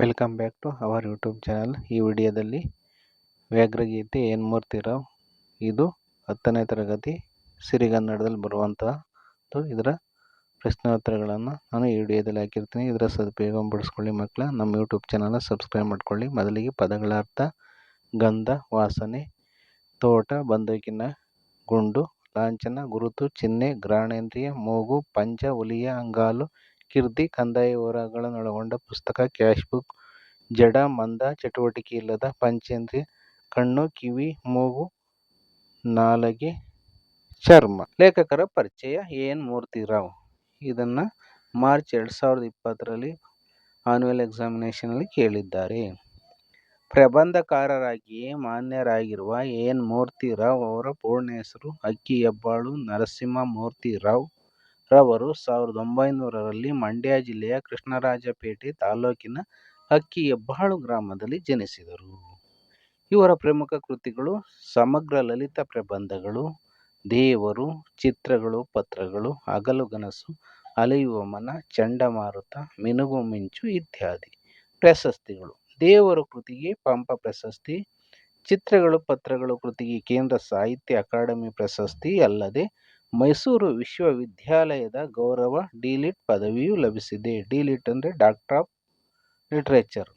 Welcome back to our YouTube channel ಈ ವಿಡಿಯೋದಲ್ಲಿ ವ್ಯಾಘ್ರಗೀತೆ N Murthy Rao ಇದು ಹತ್ತನೇ ತರಗತಿ ಸಿರಿಗನ್ನಡದಲ್ಲಿ ಬರುವಂತಹದ್ದು. ಇದರ ಪ್ರಶ್ನೋತ್ತರಗಳನ್ನು ನಾನು ಈ ವಿಡಿಯೋದಲ್ಲಿ ಹಾಕಿರ್ತೀನಿ. ಇದರ ಸದುಪಯೋಗ ಪಡಿಸ್ಕೊಳ್ಳಿ ಮಕ್ಕಳ ನಮ್ಮ ಯೂಟ್ಯೂಬ್ ಚಾನಲ್ನ ಸಬ್ಸ್ಕ್ರೈಬ್ ಮಾಡ್ಕೊಳ್ಳಿ. ಮೊದಲಿಗೆ ಪದಗಳ ಅರ್ಥ ಗಂಧ, ವಾಸನೆ, ತೋಟ, ಬಂದೂಕಿನ ಗುಂಡು, ಲಾಂಛನ, ಗುರುತು, ಚಿಹ್ನೆ ಗ್ರಾಣೇಂದ್ರಿಯ ಮೂಗು, ಪಂಚ, ಹುಲಿಯ, ಅಂಗಾಲು ಕೀರ್ತಿ ಕಂದಾಯ ವಿವರಗಳನ್ನೊಳಗೊಂಡ ಪುಸ್ತಕ, ಕ್ಯಾಶ್ ಬುಕ್, ಜಡ, ಮಂದ, ಚಟುವಟಿಕೆ ಇಲ್ಲದ ಪಂಚೇಂದ್ರಿಯ, ಕಣ್ಣು, ಕಿವಿ, ಮೂಗು, ನಾಲಗೆ, ಚರ್ಮ. ಲೇಖಕರ ಪರಿಚಯ ಎನ್. ಮೂರ್ತಿರಾವ್. ಇದನ್ನು ಮಾರ್ಚ್ ಎರಡು ಸಾವಿರದ ಇಪ್ಪತ್ತರಲ್ಲಿ ಆನ್ಯುವಲ್ ಎಕ್ಸಾಮಿನೇಷನಲ್ಲಿ ಕೇಳಿದ್ದಾರೆ. ಪ್ರಬಂಧಕಾರರಾಗಿಯೇ ಮಾನ್ಯರಾಗಿರುವ ಎನ್. ಮೂರ್ತಿರಾವ್ ಅವರ ಪೂರ್ಣ ಹೆಸರು ಅಕ್ಕಿ ಹೆಬ್ಬಾಳು ನರಸಿಂಹ ಮೂರ್ತಿರಾವ್. ರವರು ಸಾವಿರದ ಒಂಬೈನೂರರಲ್ಲಿ ಮಂಡ್ಯ ಜಿಲ್ಲೆಯ ಕೃಷ್ಣರಾಜಪೇಟೆ ತಾಲೂಕಿನ ಹಕ್ಕಿ ಹೆಬ್ಬಾಳು ಗ್ರಾಮದಲ್ಲಿ ಜನಿಸಿದರು. ಇವರ ಪ್ರಮುಖ ಕೃತಿಗಳು ಸಮಗ್ರ ಲಲಿತ ಪ್ರಬಂಧಗಳು, ದೇವರು, ಚಿತ್ರಗಳು, ಪತ್ರಗಳು ಹಗಲುಗನಸು ಅಲೆಯುವ ಮನ, ಚಂಡಮಾರುತ, ಮಿನುಗು ಮಿಂಚು ಇತ್ಯಾದಿ ಪ್ರಶಸ್ತಿಗಳು. ದೇವರು ಕೃತಿಗೆ ಪಂಪ ಪ್ರಶಸ್ತಿ, ಚಿತ್ರಗಳು, ಪತ್ರಗಳು ಕೃತಿಗೆ ಕೇಂದ್ರ ಸಾಹಿತ್ಯ ಅಕಾಡೆಮಿ ಪ್ರಶಸ್ತಿ ಅಲ್ಲದೆ ಮೈಸೂರು ವಿಶ್ವವಿದ್ಯಾಲಯದ ಗೌರವ ಡಿಲಿಟ್ ಪದವಿಯೂ ಲಭಿಸಿದೆ. ಡಿಲಿಟ್ ಅಂದರೆ ಡಾಕ್ಟರ್ ಆಫ್ ಲಿಟ್ರೇಚರ್.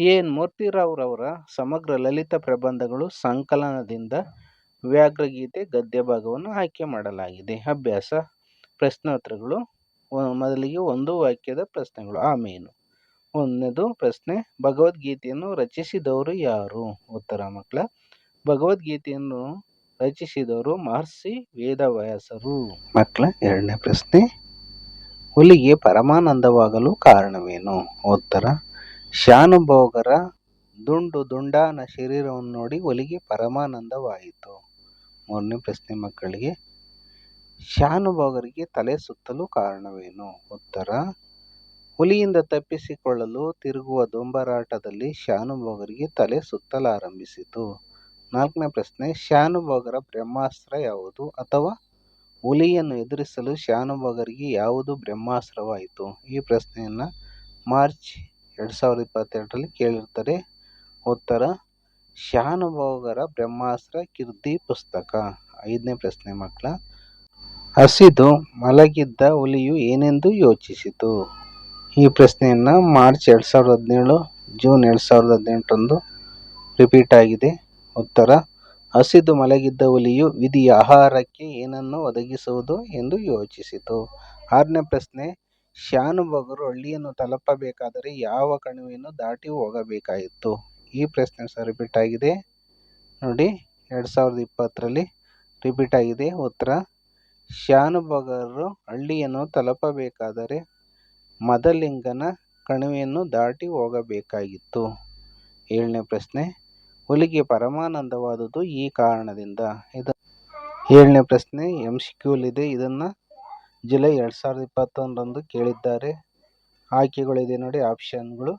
ಎನ್. ಮೂರ್ತಿರಾವ್ರವರ ಸಮಗ್ರ ಲಲಿತ ಪ್ರಬಂಧಗಳು ಸಂಕಲನದಿಂದ ವ್ಯಾಘ್ರಗೀತೆ ಗದ್ಯ ಭಾಗವನ್ನು ಆಯ್ಕೆ ಮಾಡಲಾಗಿದೆ. ಅಭ್ಯಾಸ, ಪ್ರಶ್ನೋತ್ತರಗಳು ಮೊದಲಿಗೆ ಒಂದು ವಾಕ್ಯದ ಪ್ರಶ್ನೆಗಳು. ಆಮೇನು ಒಂದನೇದು ಪ್ರಶ್ನೆ, ಭಗವದ್ಗೀತೆಯನ್ನು ರಚಿಸಿದವರು ಯಾರು? ಉತ್ತರ ಮಕ್ಕಳ, ಭಗವದ್ಗೀತೆಯನ್ನು ರಚಿಸಿದವರು ಮಹರ್ಷಿ ವೇದವ್ಯಾಸರು. ಮಕ್ಕಳ ಎರಡನೇ ಪ್ರಶ್ನೆ ಹುಲಿಗೆ ಪರಮಾನಂದವಾಗಲು ಕಾರಣವೇನು? ಉತ್ತರ, ಶಾನುಭೋಗರ ದುಂಡು ದುಂಡಾನ ಶರೀರವನ್ನು ನೋಡಿ ಹುಲಿಗೆ ಪರಮಾನಂದವಾಯಿತು. ಮೂರನೇ ಪ್ರಶ್ನೆ ಮಕ್ಕಳಿಗೆ, ಶಾನುಭೋಗರಿಗೆ ತಲೆ ಸುತ್ತಲು ಕಾರಣವೇನು? ಉತ್ತರ ಹುಲಿಯಿಂದ ತಪ್ಪಿಸಿಕೊಳ್ಳಲು ತಿರುಗುವ ದೊಂಬರಾಟದಲ್ಲಿ ಶಾನುಭೋಗರಿಗೆ ತಲೆ ಸುತ್ತಲಾರಂಭಿಸಿತು. ನಾಲ್ಕನೇ ಪ್ರಶ್ನೆ, ಶಾನುಭೋಗರ ಬ್ರಹ್ಮಾಸ್ತ್ರ ಯಾವುದು ಅಥವಾ ಹುಲಿಯನ್ನು ಎದುರಿಸಲು ಶಾನುಭೋಗರಿಗೆ ಯಾವುದು ಬ್ರಹ್ಮಾಸ್ತ್ರವಾಯಿತು? ಈ ಪ್ರಶ್ನೆಯನ್ನು ಮಾರ್ಚ್ ಎರಡು ಸಾವಿರದ ಇಪ್ಪತ್ತೆರಡರಲ್ಲಿ ಕೇಳಿರ್ತಾರೆ. ಉತ್ತರ, ಶಾನುಭೋಗರ ಬ್ರಹ್ಮಾಸ್ತ್ರ ಕೀರ್ತಿ ಪುಸ್ತಕ. ಐದನೇ ಪ್ರಶ್ನೆ ಮಕ್ಕಳ, ಹಸಿದು ಮಲಗಿದ್ದ ಹುಲಿಯು ಏನೆಂದು ಯೋಚಿಸಿತು? ಈ ಪ್ರಶ್ನೆಯನ್ನು ಮಾರ್ಚ್ ಎರಡು ಸಾವಿರದ ಹದಿನೇಳು, ಜೂನ್ ಎರಡು ಸಾವಿರದ ಹದಿನೆಂಟರಂದು ರಿಪೀಟ್ ಆಗಿದೆ. ಉತ್ತರ, ಹಸಿದು ಮಲಗಿದ್ದ ಹುಲಿಯು ವಿಧಿಯ ಆಹಾರಕ್ಕೆ ಏನನ್ನು ಒದಗಿಸುವುದು ಎಂದು ಯೋಚಿಸಿತು. ಆರನೇ ಪ್ರಶ್ನೆ, ಶಾನುಭೋಗರು ಹಳ್ಳಿಯನ್ನು ತಲುಪಬೇಕಾದರೆ ಯಾವ ಕಣಿವೆಯನ್ನು ದಾಟಿ ಹೋಗಬೇಕಾಯಿತು? ಈ ಪ್ರಶ್ನೆ ಸಹ ರಿಪೀಟ್ ಆಗಿದೆ. ನೋಡಿ, ಎರಡು ಸಾವಿರದ ಇಪ್ಪತ್ತರಲ್ಲಿ ರಿಪೀಟ್ ಆಗಿದೆ ಉತ್ತರ. ಶಾನುಭೋಗರು ಹಳ್ಳಿಯನ್ನು ತಲುಪಬೇಕಾದರೆ ಮದಲಿಂಗನ ಕಣಿವೆಯನ್ನು ದಾಟಿ ಹೋಗಬೇಕಾಗಿತ್ತು ಏಳನೇ ಪ್ರಶ್ನೆ ಹುಲಿಗೆ ಪರಮಾನಂದವಾದುದು ಈ ಕಾರಣದಿಂದ. ಇದು ಏಳನೇ ಪ್ರಶ್ನೆ ಎಂ ಸಿ ಕ್ಯೂಲಿದೆ ಇದನ್ನು ಜುಲೈ ಎರಡು ಸಾವಿರದ ಇಪ್ಪತ್ತೊಂದರಂದು ಕೇಳಿದ್ದಾರೆ. ಆಯ್ಕೆಗಳಿದೆ ನೋಡಿ, ಆಪ್ಷನ್ಗಳು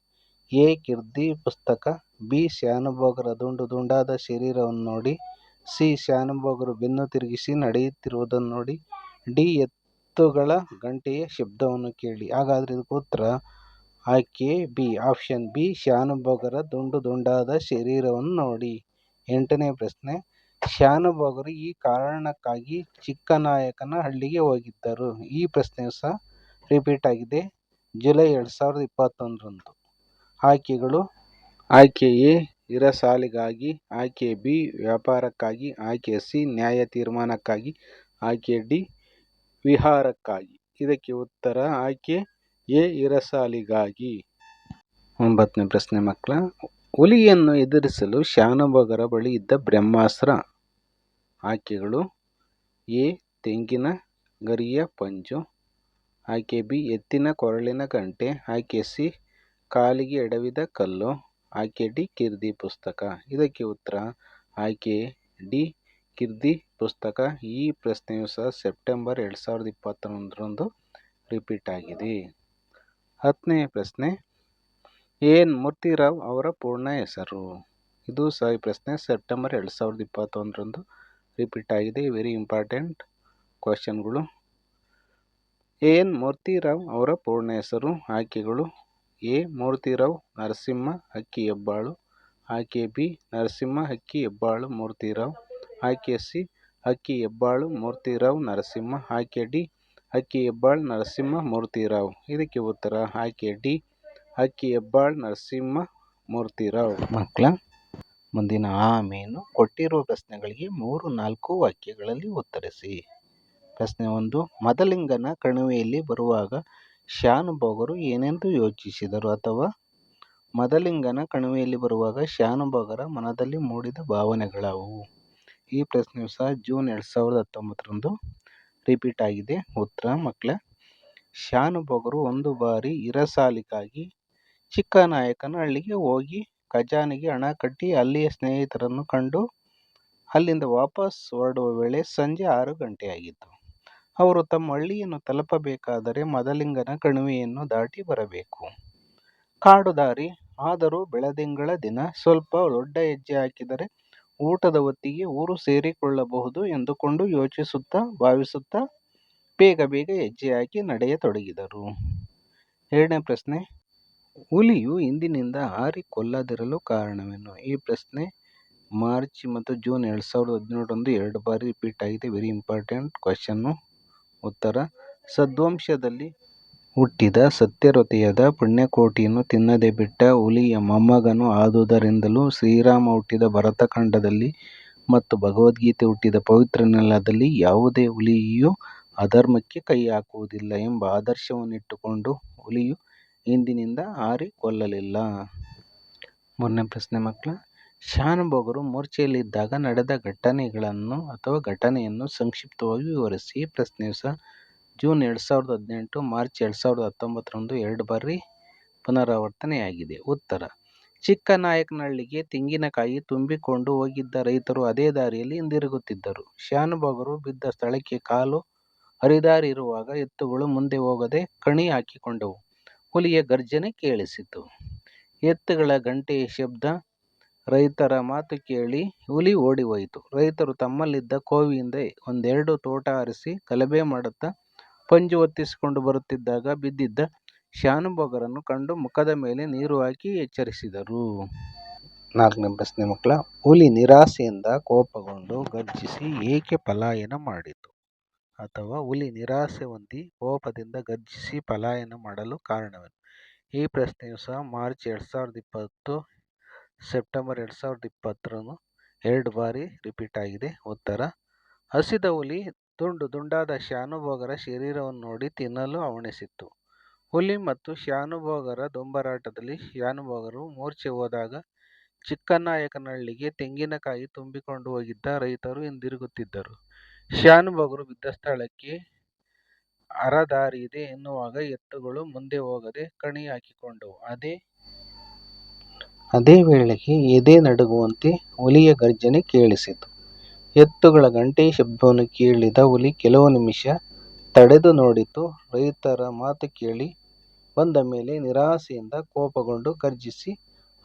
ಎ ಕಿರ್ದಿ ಪುಸ್ತಕ, ಬಿ ಶ್ಯಾನುಭೋಗರ ದುಂಡು ದುಂಡಾದ ಶರೀರವನ್ನು ನೋಡಿ, ಸಿ ಶ್ಯಾನುಭೋಗರು ಬೆನ್ನು ತಿರುಗಿಸಿ ನಡೆಯುತ್ತಿರುವುದನ್ನು ನೋಡಿ, ಡಿ, ಎತ್ತುಗಳ ಗಂಟೆಯ ಶಬ್ದವನ್ನು ಕೇಳಿ. ಹಾಗಾದರೆ ಇದಕ್ಕೆ ಉತ್ತರ ಆಯ್ಕೆ ಬಿ. ಆಪ್ಷನ್ ಬಿ, ಶಾನುಭೋಗರ ದುಂಡು ದುಂಡಾದ ಶರೀರವನ್ನು ನೋಡಿ. ಎಂಟನೇ ಪ್ರಶ್ನೆ. ಶಾನುಭೋಗರು ಈ ಕಾರಣಕ್ಕಾಗಿ ಚಿಕ್ಕನಾಯಕನ ಹಳ್ಳಿಗೆ ಹೋಗಿದ್ದರು. ಈ ಪ್ರಶ್ನೆ ಸಹ ರಿಪೀಟ್ ಆಗಿದೆ. ಜುಲೈ ಎರಡು ಸಾವಿರದ ಇಪ್ಪತ್ತೊಂದರಂದು. ಆಯ್ಕೆಗಳು. ಆಯ್ಕೆ ಎ ಇರಸಾಲಿಗಾಗಿ ಆಯ್ಕೆ ಬಿ, ವ್ಯಾಪಾರಕ್ಕಾಗಿ ಆಯ್ಕೆ ಸಿ, ನ್ಯಾಯ ತೀರ್ಮಾನಕ್ಕಾಗಿ ಆಯ್ಕೆ ಡಿ, ವಿಹಾರಕ್ಕಾಗಿ. ಇದಕ್ಕೆ ಉತ್ತರ ಆಯ್ಕೆ ಎ ಇರಸಾಲಿಗಾಗಿ. ಒಂಬತ್ತನೇ ಪ್ರಶ್ನೆ ಮಕ್ಕಳ, ಹುಲಿಯನ್ನು ಎದುರಿಸಲು ಶಾನುಭೋಗರ ಬಳಿ ಇದ್ದ ಬ್ರಹ್ಮಾಸ್ತ್ರ ಆಯ್ಕೆಗಳು ಎ, ತೆಂಗಿನ ಗರಿಯ ಪಂಜು ಆಯ್ಕೆ ಬಿ, ಎತ್ತಿನ ಕೊರಳಿನ ಗಂಟೆ, ಆಯ್ಕೆ ಸಿ, ಕಾಲಿಗೆ ಎಡವಿದ ಕಲ್ಲು ಆಕೆ ಡಿ, ಕಿರ್ದಿ ಪುಸ್ತಕ. ಇದಕ್ಕೆ ಉತ್ತರ ಆಕೆ ಡಿ, ಕಿರ್ದಿ ಪುಸ್ತಕ. ಈ ಪ್ರಶ್ನೆಯು ಸಹ ಸೆಪ್ಟೆಂಬರ್ ಎರಡು ಸಾವಿರದ ಇಪ್ಪತ್ತೊಂದರಂದು ರಿಪೀಟ್ ಆಗಿದೆ. ಹತ್ತನೆಯ ಪ್ರಶ್ನೆ ಎನ್ ಮೂರ್ತಿರಾವ್ ಅವರ ಪೂರ್ಣ ಹೆಸರು? ಇದು ಸಹ ಈ ಪ್ರಶ್ನೆ ಸೆಪ್ಟೆಂಬರ್ ಎರಡು ಸಾವಿರದ ಇಪ್ಪತ್ತೊಂದರಂದು ರಿಪೀಟ್ ಆಗಿದೆ. ವೆರಿ ಇಂಪಾರ್ಟೆಂಟ್ ಕ್ವಶನ್ಗಳು ಎನ್ ಮೂರ್ತಿರಾವ್ ಅವರ ಪೂರ್ಣ ಹೆಸರು? ಆಯ್ಕೆಗಳು. ಎ, ಮೂರ್ತಿರಾವ್ ನರಸಿಂಹ ಅಕ್ಕಿ ಹೆಬ್ಬಾಳು ಆಯ್ಕೆ ಬಿ, ನರಸಿಂಹ ಅಕ್ಕಿ ಹೆಬ್ಬಾಳು ಮೂರ್ತಿರಾವ್. ಆಯ್ಕೆ ಸಿ ಅಕ್ಕಿ ಹೆಬ್ಬಾಳು ಮೂರ್ತಿರಾವ್ ನರಸಿಂಹ. ಆಯ್ಕೆ ಡಿ ಹಕ್ಕಿ ಹೆಬ್ಬಾಳ್ ನರಸಿಂಹ ಮೂರ್ತಿರಾವ್ ಇದಕ್ಕೆ ಉತ್ತರ ಆಯ್ಕೆ ಡಿ. ಅಕ್ಕಿ ಹೆಬ್ಬಾಳ್ ನರಸಿಂಹ ಮೂರ್ತಿರಾವ್ ಮಕ್ಕಳ ಮುಂದಿನ ಆಮೇನು ಕೊಟ್ಟಿರುವ ಪ್ರಶ್ನೆಗಳಿಗೆ ಮೂರು, ನಾಲ್ಕು ವಾಕ್ಯಗಳಲ್ಲಿ ಉತ್ತರಿಸಿ. ಪ್ರಶ್ನೆ ಒಂದು, ಮದಲಿಂಗನ ಕಣಿವೆಯಲ್ಲಿ ಬರುವಾಗ ಶಾನುಭೋಗರು ಏನೆಂದು ಯೋಚಿಸಿದರು ಅಥವಾ? ಮದಲಿಂಗನ ಕಣಿವೆಯಲ್ಲಿ ಬರುವಾಗ ಶಾನುಭೋಗರ ಮನದಲ್ಲಿ ಮೂಡಿದ ಭಾವನೆಗಳಾವುವು ಈ ಪ್ರಶ್ನೆಯು ಸಹ ಜೂನ್ ಎರಡು ಸಾವಿರದ ಹತ್ತೊಂಬತ್ತರಂದು ರಿಪೀಟ್ ಆಗಿದೆ. ಉತ್ತರ ಮಕ್ಕಳ ಶಾನುಭೋಗರು ಒಂದು ಬಾರಿ ಇರಸಾಲಿಗಾಗಿ ಚಿಕ್ಕನಾಯಕನಹಳ್ಳಿಗೆ ಹೋಗಿ ಖಜಾನೆಗೆ ಹಣ ಕಟ್ಟಿ ಅಲ್ಲಿಯ ಸ್ನೇಹಿತರನ್ನು ಕಂಡು ಅಲ್ಲಿಂದ ವಾಪಸ್ ಹೊರಡುವ ವೇಳೆ ಸಂಜೆ ಆರು ಗಂಟೆಯಾಗಿತ್ತು. ಅವರು ತಮ್ಮ ಹಳ್ಳಿಯನ್ನು ತಲುಪಬೇಕಾದರೆ ಮದಲಿಂಗನ ಕಣಿವೆಯನ್ನು ದಾಟಿ ಬರಬೇಕು. ಕಾಡು ದಾರಿ, ಆದರೂ ಬೆಳದಿಂಗಳ ದಿನ ಸ್ವಲ್ಪ ದೊಡ್ಡ ಹೆಜ್ಜೆ ಹಾಕಿದರೆ ಊಟದ ಹೊತ್ತಿಗೆ ಊರು ಸೇರಿಕೊಳ್ಳಬಹುದು ಎಂದುಕೊಂಡು ಯೋಚಿಸುತ್ತಾ ಭಾವಿಸುತ್ತಾ ಬೇಗ ಬೇಗ ಹೆಜ್ಜೆ ಹಾಕಿ ನಡೆಯತೊಡಗಿದರು. ಎರಡನೇ ಪ್ರಶ್ನೆ, ಹುಲಿಯು ಇಂದಿನಿಂದ ಹಾರಿ ಕೊಲ್ಲದಿರಲು ಕಾರಣವೇನು? ಈ ಪ್ರಶ್ನೆ ಮಾರ್ಚ್ ಮತ್ತು ಜೂನ್ ಎರಡು ಸಾವಿರದ ಹದಿನೇಳರಂದು ಎರಡು ಬಾರಿ ರಿಪೀಟ್ ಆಗಿದೆ. ವೆರಿ ಇಂಪಾರ್ಟೆಂಟ್ ಕ್ವಶನ್ನು ಉತ್ತರ, ಸದ್ವಂಶದಲ್ಲಿ ಹುಟ್ಟಿದ ಸತ್ಯವ್ರತೆಯಾದ ಪುಣ್ಯಕೋಟಿಯನ್ನು ತಿನ್ನದೆ ಬಿಟ್ಟ ಹುಲಿಯ ಮೊಮ್ಮಗನು ಆದುದರಿಂದಲೂ ಶ್ರೀರಾಮ ಹುಟ್ಟಿದ ಭರತಖಂಡದಲ್ಲಿ ಮತ್ತು ಭಗವದ್ಗೀತೆ ಹುಟ್ಟಿದ ಪವಿತ್ರ ನೆಲದಲ್ಲಿ ಯಾವುದೇ ಹುಲಿಯು ಅಧರ್ಮಕ್ಕೆ ಕೈ ಹಾಕುವುದಿಲ್ಲ ಎಂಬ ಆದರ್ಶವನ್ನಿಟ್ಟುಕೊಂಡು ಹುಲಿಯು ಇಂದಿನಿಂದ ಹಾರಿ ಕೊಲ್ಲಲಿಲ್ಲ. ಮೂರನೇ ಪ್ರಶ್ನೆ ಮಕ್ಕಳ, ಶಾನುಭೋಗರು ಮೂರ್ಛೆಯಲ್ಲಿದ್ದಾಗ ನಡೆದ ಘಟನೆಗಳನ್ನು ಅಥವಾ ಘಟನೆಯನ್ನು ಸಂಕ್ಷಿಪ್ತವಾಗಿ ವಿವರಿಸಿ ಈ ಪ್ರಶ್ನೆಯು ಸಹ ಜೂನ್ ಎರಡು ಸಾವಿರದ ಹದಿನೆಂಟು, ಮಾರ್ಚ್ ಎರಡು ಸಾವಿರದ ಹತ್ತೊಂಬತ್ತರಂದು ಎರಡು ಬಾರಿ ಪುನರಾವರ್ತನೆಯಾಗಿದೆ. ಉತ್ತರ. ಚಿಕ್ಕನಾಯಕನಹಳ್ಳಿಗೆ ತೆಂಗಿನಕಾಯಿ ತುಂಬಿಕೊಂಡು ಹೋಗಿದ್ದ ರೈತರು ಅದೇ ದಾರಿಯಲ್ಲಿ ಹಿಂದಿರುಗುತ್ತಿದ್ದರು. ಶಾನುಭೋಗರು ಬಿದ್ದ ಸ್ಥಳಕ್ಕೆ ಕಾಲು ಹರಿದಾಡಿರುವಾಗ ಎತ್ತುಗಳು ಮುಂದೆ ಹೋಗದೆ ಕಣಿ ಹಾಕಿಕೊಂಡವು. ಹುಲಿಯ ಗರ್ಜನೆ ಕೇಳಿಸಿತು. ಎತ್ತುಗಳ ಗಂಟೆಯ ಶಬ್ದ ರೈತರ ಮಾತು ಕೇಳಿ ಹುಲಿ ಓಡಿಹೋಯಿತು. ರೈತರು ತಮ್ಮಲ್ಲಿದ್ದ ಕೋವಿಯಿಂದ ಒಂದೆರಡು ತೋಟ ಆರಿಸಿ ಗಲಭೆ ಮಾಡುತ್ತಾ ಪಂಜು ಹೊತ್ತಿಸಿಕೊಂಡು ಬರುತ್ತಿದ್ದಾಗ ಬಿದ್ದಿದ್ದ ಶಾನುಭೋಗರನ್ನು ಕಂಡು ಮುಖದ ಮೇಲೆ ನೀರು ಹಾಕಿ ಎಚ್ಚರಿಸಿದರು. ನಾಲ್ಕನೇ ಪ್ರಶ್ನೆ ಮಕ್ಕಳ, ಹುಲಿ ನಿರಾಸೆಯಿಂದ ಕೋಪಗೊಂಡು ಗರ್ಜಿಸಿ ಏಕೆ ಪಲಾಯನ ಮಾಡಿತು? ಅಥವಾ ಹುಲಿ ನಿರಾಸೆ ಹೊಂದಿ ಕೋಪದಿಂದ ಗರ್ಜಿಸಿ ಪಲಾಯನ ಮಾಡಲು ಕಾರಣವೇನು? ಈ ಪ್ರಶ್ನೆಯು ಸಹ ಮಾರ್ಚ್ ಎರಡು ಸಾವಿರದ ಇಪ್ಪತ್ತು, ಸೆಪ್ಟೆಂಬರ್ ಎರಡು ಸಾವಿರದ ಇಪ್ಪತ್ತರನ್ನು ಎರಡು ಬಾರಿ ರಿಪೀಟ್ ಆಗಿದೆ. ಉತ್ತರ, ಹಸಿದ ಹುಲಿ ತುಂಡು ದುಂಡಾದ ಶಾನುಭೋಗರ ಶರೀರವನ್ನು ನೋಡಿ ತಿನ್ನಲು ಅವಣಿಸಿತ್ತು ಹುಲಿ ಮತ್ತು ಶಾನುಭೋಗರ ದೊಂಬರಾಟದಲ್ಲಿ ಶಾನುಭೋಗರು ಮೂರ್ಛೆ ಹೋದಾಗ ಚಿಕ್ಕನಾಯಕನಹಳ್ಳಿಗೆ ತೆಂಗಿನಕಾಯಿ ತುಂಬಿಕೊಂಡು ಹೋಗಿದ್ದ ರೈತರು ಹಿಂದಿರುಗುತ್ತಿದ್ದರು. ಶಾನುಭೋಗರು ಬಿದ್ದ ಸ್ಥಳಕ್ಕೆ ಅರ ದಾರಿ ಇದೆ ಎನ್ನುವಾಗ ಎತ್ತುಗಳು ಮುಂದೆ ಹೋಗದೆ ಕಣಿ ಹಾಕಿಕೊಂಡವು. ಅದೇ ಅದೇ ವೇಳೆಗೆ ಎದೆ ನಡುಗುವಂತೆ ಹುಲಿಯ ಗರ್ಜನೆ ಕೇಳಿಸಿತು. ಎತ್ತುಗಳ ಗಂಟೆ ಶಬ್ದವನ್ನು ಕೇಳಿದ ಹುಲಿ ಕೆಲವು ನಿಮಿಷ ತಡೆದು ನೋಡಿತು. ರೈತರ ಮಾತು ಕೇಳಿ ಬಂದ ಮೇಲೆ ನಿರಾಸೆಯಿಂದ ಕೋಪಗೊಂಡು ಗರ್ಜಿಸಿ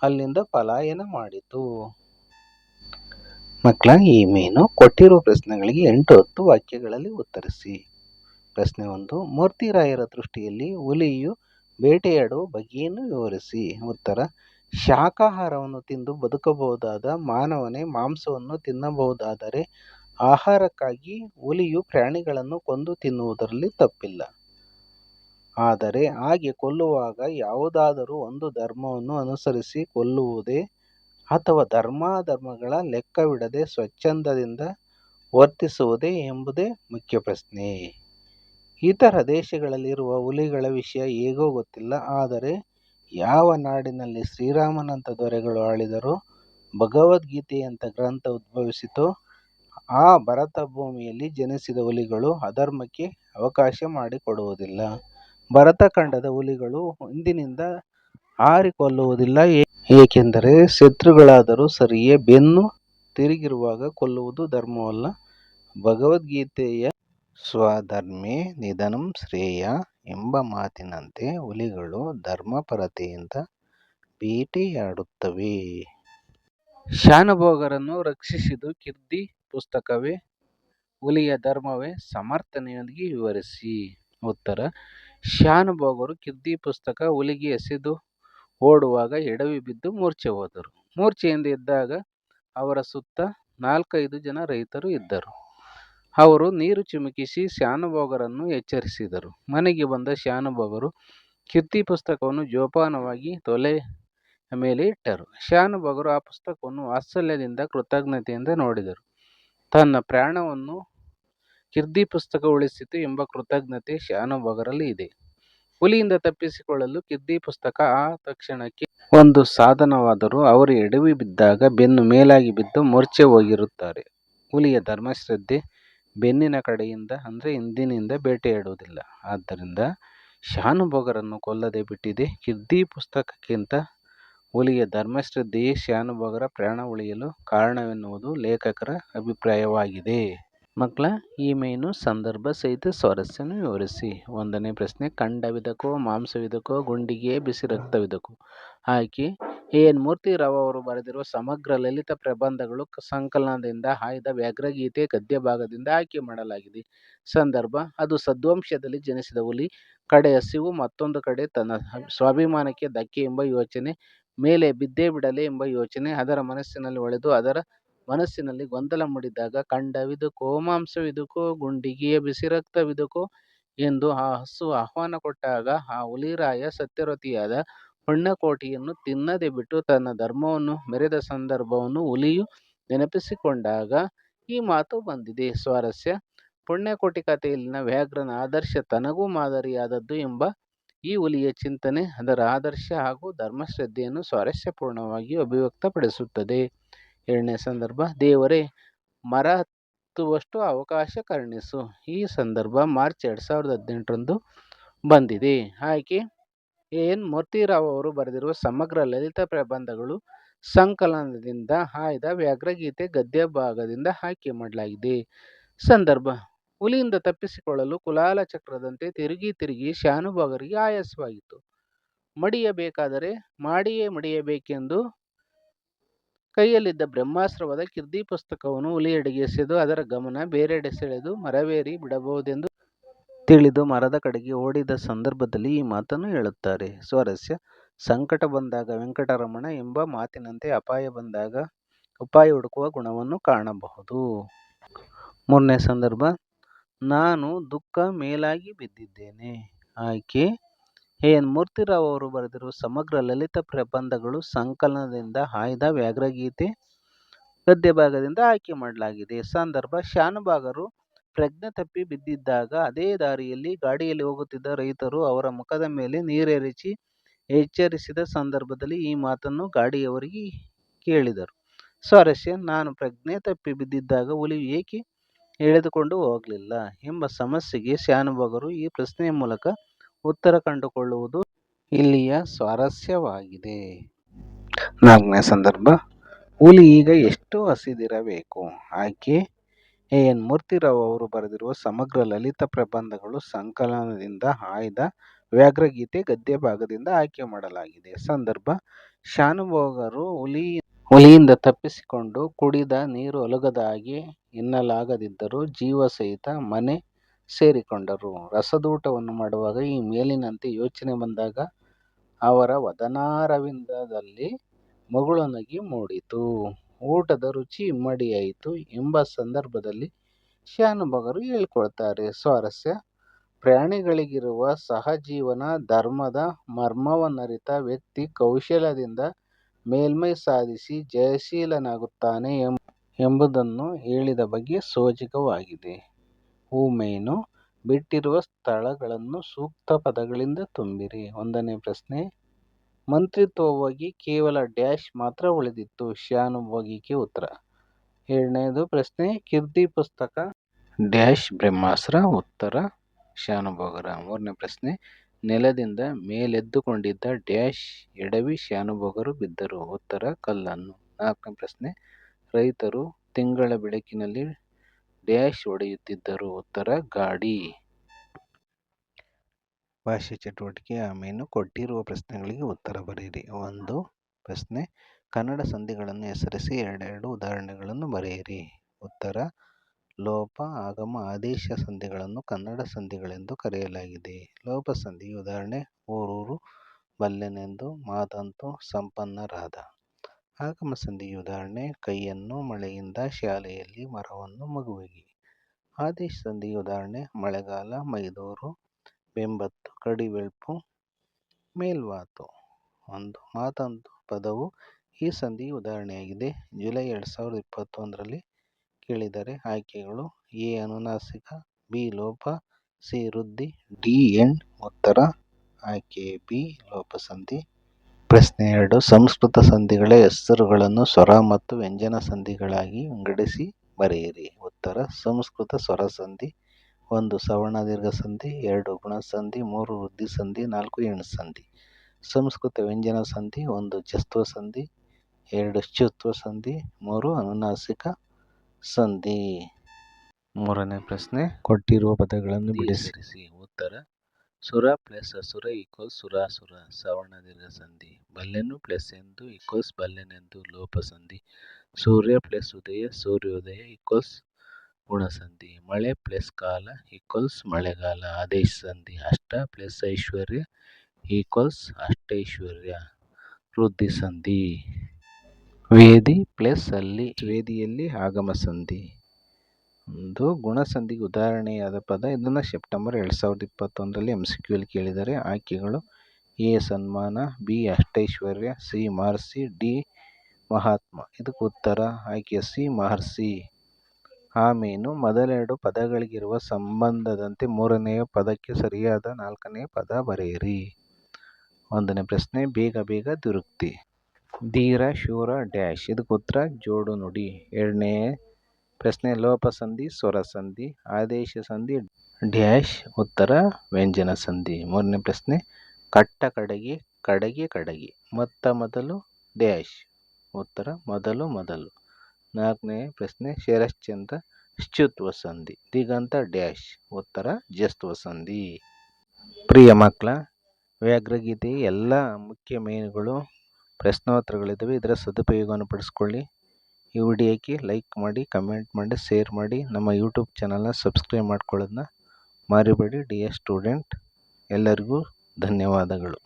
ಅಲ್ಲಿಂದ ಪಲಾಯನ ಮಾಡಿತು. ಮಕ್ಕಳ ಈ ಮೇನು ಕೊಟ್ಟಿರುವ ಪ್ರಶ್ನೆಗಳಿಗೆ ಎಂಟು ಹತ್ತು ವಾಕ್ಯಗಳಲ್ಲಿ ಉತ್ತರಿಸಿ. ಪ್ರಶ್ನೆ ಒಂದು ಮೂರ್ತಿರಾಯರ ದೃಷ್ಟಿಯಲ್ಲಿ ಹುಲಿಯು ಬೇಟೆಯಾಡುವ ಬಗೆಯನ್ನು ವಿವರಿಸಿ. ಉತ್ತರ ಶಾಕಾಹಾರವನ್ನು ತಿಂದು ಬದುಕಬಹುದಾದ ಮಾನವನೇ ಮಾಂಸವನ್ನು ತಿನ್ನಬಹುದಾದರೆ ಆಹಾರಕ್ಕಾಗಿ ಹುಲಿಯು ಪ್ರಾಣಿಗಳನ್ನು ಕೊಂದು ತಿನ್ನುವುದರಲ್ಲಿ ತಪ್ಪಿಲ್ಲ. ಆದರೆ ಹಾಗೆ ಕೊಲ್ಲುವಾಗ ಯಾವುದಾದರೂ ಒಂದು ಧರ್ಮವನ್ನು ಅನುಸರಿಸಿ ಕೊಲ್ಲುವುದೇ ಅಥವಾ ಧರ್ಮಾಧರ್ಮಗಳ ಲೆಕ್ಕವಿಡದೆ ಸ್ವಚ್ಛಂದದಿಂದ ವರ್ತಿಸುವುದೇ ಎಂಬುದೇ ಮುಖ್ಯ ಪ್ರಶ್ನೆ. ಇತರ ದೇಶಗಳಲ್ಲಿರುವ ಹುಲಿಗಳ ವಿಷಯ ಹೇಗೋ ಗೊತ್ತಿಲ್ಲ, ಆದರೆ ಯಾವ ನಾಡಿನಲ್ಲಿ ಶ್ರೀರಾಮನಂಥ ದೊರೆಗಳು ಆಳಿದರೋ ಭಗವದ್ಗೀತೆಯಂಥ ಗ್ರಂಥ ಉದ್ಭವಿಸಿತೋ, ಆ ಭರತ ಭೂಮಿಯಲ್ಲಿ ಜನಿಸಿದ ಹುಲಿಗಳು ಅಧರ್ಮಕ್ಕೆ ಅವಕಾಶ ಮಾಡಿಕೊಡುವುದಿಲ್ಲ. ಭರತಖಂಡದ ಹುಲಿಗಳು ಹಿಂದಿನಿಂದ ಹಾರಿಕೊಲ್ಲುವುದಿಲ್ಲ ಏಕೆಂದರೆ ಶತ್ರುಗಳಾದರೂ ಸರಿಯೇ ಬೆನ್ನು ತಿರುಗಿರುವಾಗ ಕೊಲ್ಲುವುದು ಧರ್ಮವಲ್ಲ. ಭಗವದ್ಗೀತೆಯ ಸ್ವಧರ್ಮೇ ನಿಧನಂ ಶ್ರೇಯ ಎಂಬ ಮಾತಿನಂತೆ ಹುಲಿಗಳು ಧರ್ಮಪರತೆಯಿಂದ ಬೇಟೆಯಾಡುತ್ತವೆ ಶಾನುಭೋಗರನ್ನು ರಕ್ಷಿಸಿದ್ದು ಕಿರ್ದಿ ಪುಸ್ತಕವೇ, ಹುಲಿಯ ಧರ್ಮವೇ ಸಮರ್ಥನೆಯೊಂದಿಗೆ ವಿವರಿಸಿ. ಉತ್ತರ, ಶಾನುಭೋಗರು ಕಿರ್ದಿ ಪುಸ್ತಕ ಹುಲಿಗೆ ಎಸೆದು ಓಡುವಾಗ ಎಡವಿ ಬಿದ್ದು ಮೂರ್ಛೆ ಹೋದರು. ಮೂರ್ಛೆಯಿಂದ ಎದ್ದಾಗ ಅವರ ಸುತ್ತ ನಾಲ್ಕೈದು ಜನ ರೈತರು ಇದ್ದರು. ಅವರು ನೀರು ಚಿಮುಕಿಸಿ ಶಾನುಭೋಗರನ್ನು ಎಚ್ಚರಿಸಿದರು. ಮನೆಗೆ ಬಂದ ಶಾನುಭೋಗರು ಕೀರ್ತಿ ಪುಸ್ತಕವನ್ನು ಜೋಪಾನವಾಗಿ ತೊಲೆ ಮೇಲೆ ಇಟ್ಟರು. ಶಾನುಭೋಗರು ಆ ಪುಸ್ತಕವನ್ನು ವಾತ್ಸಲ್ಯದಿಂದ ಕೃತಜ್ಞತೆಯಿಂದ ನೋಡಿದರು. ತನ್ನ ಪ್ರಾಣವನ್ನು ಕಿರ್ದಿ ಪುಸ್ತಕ ಉಳಿಸಿತು ಎಂಬ ಕೃತಜ್ಞತೆ ಶಾನುಭೋಗರಲ್ಲಿ ಇದೆ. ಹುಲಿಯಿಂದ ತಪ್ಪಿಸಿಕೊಳ್ಳಲು ಕಿರ್ದಿ ಪುಸ್ತಕ ಆ ತಕ್ಷಣಕ್ಕೆ ಒಂದು ಸಾಧನವಾದರೂ ಅವರು ಎಡವಿ ಬಿದ್ದಾಗ ಬೆನ್ನು ಮೇಲಾಗಿ ಬಿದ್ದು ಮೂರ್ಛೆ ಹೋಗಿರುತ್ತಾರೆ. ಹುಲಿಯ ಧರ್ಮಶ್ರದ್ಧೆ ಬೆನ್ನಿನ ಕಡೆಯಿಂದ ಅಂದರೆ ಹಿಂದಿನಿಂದ ಬೇಟೆಯಾಡುವುದಿಲ್ಲ ಆದ್ದರಿಂದ ಶಾನುಭೋಗರನ್ನು ಕೊಲ್ಲದೆ ಬಿಟ್ಟಿದೆ. ಕಿರ್ದಿ ಪುಸ್ತಕಕ್ಕಿಂತ ಹುಲಿಯ ಧರ್ಮಶ್ರದ್ಧೆಯೇ ಶಾನುಭೋಗರ ಪ್ರಾಣ ಉಳಿಯಲು ಕಾರಣವೆನ್ನುವುದು ಲೇಖಕರ ಅಭಿಪ್ರಾಯವಾಗಿದೆ. ಮಕ್ಕಳ ಈ ಮೇನು ಸಂದರ್ಭ ಸಹಿತ ಸ್ವಾರಸ್ಯವನ್ನು ವಿವರಿಸಿ. ಒಂದನೇ ಪ್ರಶ್ನೆ ಖಂಡವಿದಕೋ ಮಾಂಸವಿದಕೋ ಗುಂಡಿಗೆ, ಬಿಸಿ ರಕ್ತವಿದಕೋ ಆಯ್ಕೆ ಎನ್. ಅವರು ಬರೆದಿರುವ ಸಮಗ್ರ ಲಲಿತ ಪ್ರಬಂಧಗಳು ಸಂಕಲನದಿಂದ ಆಯ್ದ ವ್ಯಾಘ್ರಗೀತೆ ಗದ್ಯಭಾಗದಿಂದ ಆಯ್ಕೆ ಮಾಡಲಾಗಿದೆ. ಸಂದರ್ಭ, ಅದು ಸದ್ವಂಶದಲ್ಲಿ ಜನಿಸಿದ ಹುಲಿ ಕಡೆ ಹಸಿವು ಮತ್ತೊಂದು ಕಡೆ ತನ್ನ ಸ್ವಾಭಿಮಾನಕ್ಕೆ ಧಕ್ಕೆ ಎಂಬ ಯೋಚನೆ, ಮೇಲೆ ಬಿದ್ದೇ ಬಿಡಲೆ ಎಂಬ ಯೋಚನೆ, ಅದರ ಮನಸ್ಸಿನಲ್ಲಿ ಒಳೆದು ಅದರ ಮನಸ್ಸಿನಲ್ಲಿ ಗೊಂದಲ ಮೂಡಿದಾಗ ಕಂಡವಿದು ಕೋಮಾಂಸವಿದುಕೋ ಗುಂಡಿಗೆಯ ಬಿಸಿರಕ್ತವಿದುಕೋ ಎಂದು ಆ ಹಸು ಆಹ್ವಾನ ಕೊಟ್ಟಾಗ ಆ ಹುಲಿರಾಯ ಸತ್ಯವ್ರತಿಯಾದ ಪುಣ್ಯಕೋಟಿಯನ್ನು ತಿನ್ನದೆ ಬಿಟ್ಟು ತನ್ನ ಧರ್ಮವನ್ನು ಮೆರೆದ ಸಂದರ್ಭವನ್ನು ಹುಲಿಯು ನೆನಪಿಸಿಕೊಂಡಾಗ ಈ ಮಾತು ಬಂದಿದೆ. ಸ್ವಾರಸ್ಯ. ಪುಣ್ಯಕೋಟಿ ಕಥೆಯಲ್ಲಿನ ವ್ಯಾಘ್ರನ ಆದರ್ಶ ತನಗೂ ಮಾದರಿಯಾದದ್ದು ಎಂಬ ಈ ಹುಲಿಯ ಚಿಂತನೆ ಅದರ ಆದರ್ಶ ಹಾಗೂ ಧರ್ಮಶ್ರದ್ಧೆಯನ್ನು ಸ್ವಾರಸ್ಯಪೂರ್ಣವಾಗಿ ಅಭಿವ್ಯಕ್ತಪಡಿಸುತ್ತದೆ. ಎರಡನೇ ಸಂದರ್ಭ. ದೇವರೇ ಮರ ಹತ್ತುವಷ್ಟು ಅವಕಾಶ ಕರುಣಿಸು. ಈ ಸಂದರ್ಭ ಮಾರ್ಚ್ ಎರಡು ಸಾವಿರದ ಹದಿನೆಂಟರಂದು ಬಂದಿದೆ. ಆಯ್ಕೆ. ಎನ್. ಮೂರ್ತಿರಾವ್ ಅವರು ಬರೆದಿರುವ ಸಮಗ್ರ ಲಲಿತ ಪ್ರಬಂಧಗಳು ಸಂಕಲನದಿಂದ ಆಯ್ದ ವ್ಯಾಘ್ರಗೀತೆ ಗದ್ಯ ಭಾಗದಿಂದ ಆಯ್ಕೆ ಮಾಡಲಾಗಿದೆ. ಸಂದರ್ಭ, ಹುಲಿಯಿಂದ ತಪ್ಪಿಸಿಕೊಳ್ಳಲು ಕುಲಾಲ ಚಕ್ರದಂತೆ ತಿರುಗಿ ತಿರುಗಿ ಶಾನುಭೋಗರಿಗೆ ಆಯಾಸವಾಗಿತ್ತು. ಮಡಿಯಬೇಕಾದರೆ ಮಾಡಿಯೇ ಮಡಿಯಬೇಕೆಂದು ಕೈಯಲ್ಲಿದ್ದ ಬ್ರಹ್ಮಾಸ್ತ್ರವಾದ ಕಿರ್ದಿ ಪುಸ್ತಕವನ್ನು ಹುಲಿಯೆಡೆಗೆ ಎಸೆದು ಅದರ ಗಮನ ಬೇರೆಡೆ ಸೆಳೆದು ಮರವೇರಿ ಬಿಡಬಹುದೆಂದು ತಿಳಿದು ಮರದ ಕಡೆಗೆ ಓಡಿದ ಸಂದರ್ಭದಲ್ಲಿ ಈ ಮಾತನ್ನು ಹೇಳುತ್ತಾರೆ. ಸ್ವಾರಸ್ಯ, ಸಂಕಟ ಬಂದಾಗ ವೆಂಕಟರಮಣ ಎಂಬ ಮಾತಿನಂತೆ ಅಪಾಯ ಬಂದಾಗ ಉಪಾಯ ಹುಡುಕುವ ಗುಣವನ್ನು ಕಾಣಬಹುದು. ಮೂರನೇ ಸಂದರ್ಭ, ನಾನು ದುಃಖ ಮೇಲಾಗಿ ಬಿದ್ದಿದ್ದೇನೆ. ಆಯ್ಕೆ, ಎ. ಎನ್. ಮೂರ್ತಿರಾವ್ ಅವರು ಬರೆದಿರುವ ಸಮಗ್ರ ಲಲಿತ ಪ್ರಬಂಧಗಳು ಸಂಕಲನದಿಂದ ಆಯ್ದ ವ್ಯಾಘ್ರಗೀತೆ ಗದ್ಯ ಭಾಗದಿಂದ ಆಯ್ಕೆ ಮಾಡಲಾಗಿದೆ. ಸಂದರ್ಭ, ಶಾನುಭಾಗರು ಪ್ರಜ್ಞೆ ತಪ್ಪಿ ಬಿದ್ದಿದ್ದಾಗ ಅದೇ ದಾರಿಯಲ್ಲಿ ಗಾಡಿಯಲ್ಲಿ ಹೋಗುತ್ತಿದ್ದ ರೈತರು ಅವರ ಮುಖದ ಮೇಲೆ ನೀರೆರಚಿ ಎಚ್ಚರಿಸಿದ ಸಂದರ್ಭದಲ್ಲಿ ಈ ಮಾತನ್ನು ಗಾಡಿಯವರಿಗೆ ಕೇಳಿದರು. ಸ್ವಾರಸ್ಯ, ನಾನು ಪ್ರಜ್ಞೆ ತಪ್ಪಿ ಬಿದ್ದಿದ್ದಾಗ ಹುಲಿ ಏಕೆ ಎಳೆದುಕೊಂಡು ಹೋಗಲಿಲ್ಲ ಎಂಬ ಸಮಸ್ಯೆಗೆ ಶಾನುಭೋಗರು ಈ ಪ್ರಶ್ನೆಯ ಮೂಲಕ ಉತ್ತರ ಕಂಡುಕೊಳ್ಳುವುದು ಇಲ್ಲಿಯ ಸ್ವಾರಸ್ಯವಾಗಿದೆ. ನಾಲ್ಕನೇ ಸಂದರ್ಭ. ಹುಲಿ ಈಗ ಎಷ್ಟು ಹಸಿದಿರಬೇಕು? ಆಯ್ಕೆ ಎ. ಎನ್. ಮೂರ್ತಿರಾವ್ ಅವರು ಬರೆದಿರುವ ಸಮಗ್ರ ಲಲಿತ ಪ್ರಬಂಧಗಳು ಸಂಕಲನದಿಂದ ಆಯ್ದ ವ್ಯಾಘ್ರಗೀತೆ ಗದ್ಯ ಭಾಗದಿಂದ ಆಯ್ಕೆ ಮಾಡಲಾಗಿದೆ. ಸಂದರ್ಭ, ಶಾನುಭೋಗರು ಹುಲಿ ಹುಲಿಯಿಂದ ತಪ್ಪಿಸಿಕೊಂಡು ಕುಡಿದ ನೀರು ಒಲಗದ ಹಾಗೆ ಎನ್ನಲಾಗದಿದ್ದರೂ ಜೀವ ಸಹಿತ ಮನೆ ಸೇರಿಕೊಂಡರು. ರಸದೂಟವನ್ನು ಮಾಡುವಾಗ ಈ ಮೇಲಿನಂತೆ ಯೋಚನೆ ಬಂದಾಗ ಅವರ ವದನಾರವಿಂದದಲ್ಲಿ ಮಗುಳು ನಗೆ ಮೂಡಿತು. ಊಟದ ರುಚಿ ಇಮ್ಮಡಿಯಾಯಿತು ಎಂಬ ಸಂದರ್ಭದಲ್ಲಿ ಶಾನುಭೋಗರು ಹೇಳಿಕೊಳ್ತಾರೆ. ಸ್ವಾರಸ್ಯ. ಪ್ರಾಣಿಗಳಿಗಿರುವ ಸಹಜೀವನ, ಧರ್ಮದ, ಮರ್ಮವನ್ನರಿತ ವ್ಯಕ್ತಿ ಕೌಶಲ್ಯದಿಂದ ಮೇಲ್ಮೈ ಸಾಧಿಸಿ ಜಯಶೀಲನಾಗುತ್ತಾನೆ ಎಂಬುದನ್ನು ಹೇಳಿದ ಬಗ್ಗೆ ಸೋಜಿಗವಾಗಿದೆ. ಹೂಮೇನು ಬಿಟ್ಟಿರುವ ಸ್ಥಳಗಳನ್ನು ಸೂಕ್ತ ಪದಗಳಿಂದ ತುಂಬಿರಿ. ಒಂದನೇ ಪ್ರಶ್ನೆ. ಮಂತ್ರಿತ್ವ ಹೋಗಿ ಕೇವಲ ಡ್ಯಾಶ್ ಮಾತ್ರ ಉಳಿದಿತ್ತು. ಶಾನುಭೋಗಿಗೆ ಉತ್ತರ. ಎರಡನೇದು ಪ್ರಶ್ನೆ, ಕೀರ್ತಿ ಪುಸ್ತಕ. ಡ್ಯಾಶ್ ಬ್ರಹ್ಮಾಸ್ತ್ರ, ಉತ್ತರ. ಶಾನುಭೋಗರ ಮೂರನೇ ಪ್ರಶ್ನೆ, ನೆಲದಿಂದ ಮೇಲೆದ್ದುಕೊಂಡಿದ್ದ ಡ್ಯಾಶ್ ಎಡವಿ ಶಾನುಭೋಗರು ಬಿದ್ದರು. ಉತ್ತರ, ಕಲ್ಲನ್ನು. ನಾಲ್ಕನೇ ಪ್ರಶ್ನೆ, ರೈತರು ತಿಂಗಳ ಬೆಳಕಿನಲ್ಲಿ ಡ್ಯಾಶ್ ಹೊಡೆಯುತ್ತಿದ್ದರು. ಉತ್ತರ, ಗಾಡಿ. ಭಾಷೆ ಚಟುವಟಿಕೆ ಆಮೇಲೆ ಕೊಟ್ಟಿರುವ ಪ್ರಶ್ನೆಗಳಿಗೆ ಉತ್ತರ ಬರೆಯಿರಿ. ಒಂದು ಪ್ರಶ್ನೆ, ಕನ್ನಡ ಸಂಧಿಗಳನ್ನು ಹೆಸರಿಸಿ ಎರಡೆರಡು ಉದಾಹರಣೆಗಳನ್ನು ಬರೆಯಿರಿ. ಉತ್ತರ, ಲೋಪ ಆಗಮ ಆದೇಶ ಸಂಧಿಗಳನ್ನು ಕನ್ನಡ ಸಂಧಿಗಳೆಂದು ಕರೆಯಲಾಗಿದೆ. ಲೋಪ ಸಂಧಿ ಉದಾಹರಣೆ ಊರೂರು ಬಲ್ಲೆನೆಂದು ಮಾತಂತು ಸಂಪನ್ನರಾದ ಆಗಮ ಸಂಧಿ ಉದಾಹರಣೆ, ಕೈಯನ್ನು ಮಳೆಯಿಂದ ಶಾಲೆಯಲ್ಲಿ ಮರವನ್ನು ಮಗುವಿಗೆ. ಆದೇಶ ಸಂಧಿ ಉದಾಹರಣೆ, ಮಳೆಗಾಲ, ಮೈದೂರು ಬೆಂಬತ್ತು ಕಡಿವೆಳ್ಪು ಮೇಲ್ವಾತು. ಒಂದು ಮಾತಂತು ಪದವು ಈ ಸಂಧಿ ಉದಾಹರಣೆಯಾಗಿದೆ. ಜುಲೈ ಎರಡು ಸಾವಿರದ ಇಪ್ಪತ್ತೊಂದರಲ್ಲಿ ಕೇಳಿದರೆ ಆಯ್ಕೆಗಳು ಎ ಅನುನಾಸಿಕ, ಬಿ ಲೋಪ, ಸಿ ವೃದ್ಧಿ, ಡಿ ಎಂಡ್ ಉತ್ತರ, ಆಯ್ಕೆ ಬಿ ಲೋಪ ಸಂಧಿ. ಪ್ರಶ್ನೆ ಎರಡು, ಸಂಸ್ಕೃತ ಸಂಧಿಗಳ ಹೆಸರುಗಳನ್ನು ಸ್ವರ ಮತ್ತು ವ್ಯಂಜನ ಸಂಧಿಗಳಾಗಿ ವಿಂಗಡಿಸಿ ಬರೆಯಿರಿ. ಉತ್ತರ, ಸಂಸ್ಕೃತ ಸ್ವರ ಸಂಧಿ. ಒಂದು ಸವರ್ಣ ದೀರ್ಘ ಸಂಧಿ ಎರಡು ಗುಣಸಂಧಿ ಮೂರು ವೃದ್ಧಿ ಸಂಧಿ ನಾಲ್ಕು ಎಣ್ ಸಂಧಿ ಸಂಸ್ಕೃತ ವ್ಯಂಜನ ಸಂಧಿ ಒಂದು ಜಸ್ತ್ವ ಸಂಧಿ ಎರಡು ಶ್ಚುತ್ವ ಸಂಧಿ ಮೂರು ಅನುನಾಸಿಕ ಸಂಧಿ. ಮೂರನೇ ಪ್ರಶ್ನೆ. ಕೊಟ್ಟಿರುವ ಪದಗಳನ್ನು ಬಿಡಿಸಿ. ಉತ್ತರ. ಸುರ ಪ್ಲಸ್ ಅಸುರ ಈಕ್ವಲ್ಸ್ ಸುರಾಸುರ. ಸವರ್ಣ ದೀರ್ಘ ಸಂಧಿ ಬಲ್ಲೆನು ಪ್ಲಸ್ ಎಂದು ಈಕ್ವಲ್ಸ್ ಬಲ್ಲೆನೆಂದು ಲೋಪ ಸಂಧಿ ಸೂರ್ಯ ಪ್ಲಸ್ ಉದಯ ಸೂರ್ಯೋದಯ ಈಕ್ವಲ್ಸ್ ಗುಣಸಂಧಿ, ಮಳೆ ಪ್ಲಸ್ ಕಾಲ ಈಕ್ವಲ್ಸ್ ಮಳೆಗಾಲ ಆದೇಶ ಸಂಧಿ ಅಷ್ಟ ಪ್ಲಸ್ ಐಶ್ವರ್ಯ ಈಕ್ವಲ್ಸ್ ಅಷ್ಟೈಶ್ವರ್ಯ ವೃದ್ಧಿ ಸಂಧಿ ವೇದಿ ಪ್ಲಸ್ ಅಲ್ಲಿ ವೇದಿಯಲ್ಲಿ ಆಗಮ ಸಂಧಿ. ಒಂದು ಗುಣಸಂಧಿಗೆ ಉದಾಹರಣೆಯಾದ ಪದ ಇದನ್ನು ಸೆಪ್ಟೆಂಬರ್ ಎರಡು ಸಾವಿರದ ಇಪ್ಪತ್ತೊಂದರಲ್ಲಿ ಎಂ ಸಿ ಕೇಳಿದ್ದಾರೆ. ಆಯ್ಕೆಗಳು ಎ ಸನ್ಮಾನ, ಬಿ ಅಷ್ಟೈಶ್ವರ್ಯ, ಸಿ ಮಹರ್ಷಿ, ಡಿ ಮಹಾತ್ಮ. ಇದಕ್ಕೆ ಉತ್ತರ ಆಯ್ಕೆ ಸಿ ಮಹರ್ಷಿ. ಆಮೇನು ಮೊದಲೆರಡು ಪದಗಳಿಗಿರುವ ಸಂಬಂಧದಂತೆ ಮೂರನೆಯ ಪದಕ್ಕೆ ಸರಿಯಾದ ನಾಲ್ಕನೆಯ ಪದ ಬರೆಯಿರಿ. ಒಂದನೇ ಪ್ರಶ್ನೆ, ಬೇಗ ಬೇಗ ದುರುಕ್ತಿ ಧೀರ, ಶೂರ, ಡ್ಯಾಶ್. ಇದಕ್ಕೆ ಉತ್ತರ ಜೋಡು, ನುಡಿ. ಎರಡನೇ ಪ್ರಶ್ನೆ, ಲೋಪ ಸಂಧಿ, ಸ್ವರ ಸಂಧಿ, ಆದೇಶ ಸಂಧಿ, ಡ್ಯಾಶ್, ಉತ್ತರ, ವ್ಯಂಜನ ಸಂಧಿ. ಮೂರನೇ ಪ್ರಶ್ನೆ, ಕಟ್ಟ ಕಡಗೆ ಕಡಗೆ ಕಡಗೆ. ಮೊತ್ತ ಮೊದಲು ಡ್ಯಾಶ್, ಉತ್ತರ ಮೊದಲು ಮೊದಲು. ನಾಲ್ಕನೇ ಪ್ರಶ್ನೆ ಶರಶ್ಚಂದ್ರ ಶ್ಚುತ್ವ ಸಂಧಿ ದಿಗಂತ ಡ್ಯಾಶ್, ಉತ್ತರ ಜಸ್ತ್ವ ಸಂಧಿ ಪ್ರಿಯ ಮಕ್ಕಳ, ವ್ಯಾಘ್ರಗೀತೆ ಎಲ್ಲ ಮುಖ್ಯ ಮೇನುಗಳು, ಪ್ರಶ್ನೋತ್ತರಗಳಿದ್ದಾವೆ, ಇದರ ಸದುಪಯೋಗವನ್ನು ಪಡಿಸ್ಕೊಳ್ಳಿ. ಈ ವಿಡಿಯೋಕ್ಕೆ ಲೈಕ್ ಮಾಡಿ, ಕಮೆಂಟ್ ಮಾಡಿ, ಶೇರ್ ಮಾಡಿ, ನಮ್ಮ ಯೂಟ್ಯೂಬ್ ಚಾನಲ್ನ ಸಬ್ಸ್ಕ್ರೈಬ್ ಮಾಡ್ಕೊಳ್ಳೋದನ್ನ ಮರಿಬೇಡಿ ಎಸ್ ಸ್ಟೂಡೆಂಟ್. ಎಲ್ಲರಿಗೂ ಧನ್ಯವಾದಗಳು.